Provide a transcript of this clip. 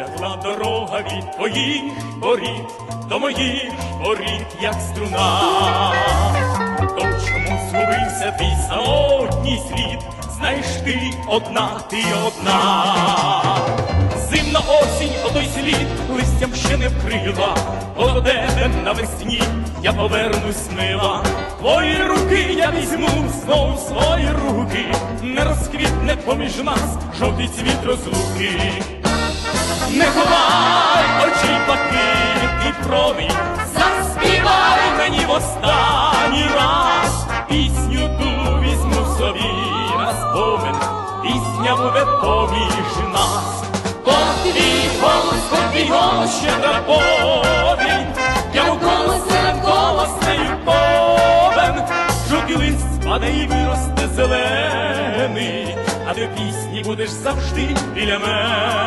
пролягла дорога від твоїх воріт до моїх воріт, як струна. То чому згубився твій самотній світ? Знаєш ти одна, ти одна. Зимна осінь, отой слід листям ще не вкрила, тебе навесні я повернусь мила. Твої руки я візьму знов свої руки, не розквітне поміж нас жовтий цвіт розлуки. Не ховай очі блакитний промінь, заспівай мені в останній раз. Пісню ту візьму собі на спомин, пісня буде поміж нас. Бо твій голос, бо твій голос щедра повінь, я у голос серед голоснею повен, жовтий лист спаде і виросте зелений, а ти в пісні будеш завжди біля мене.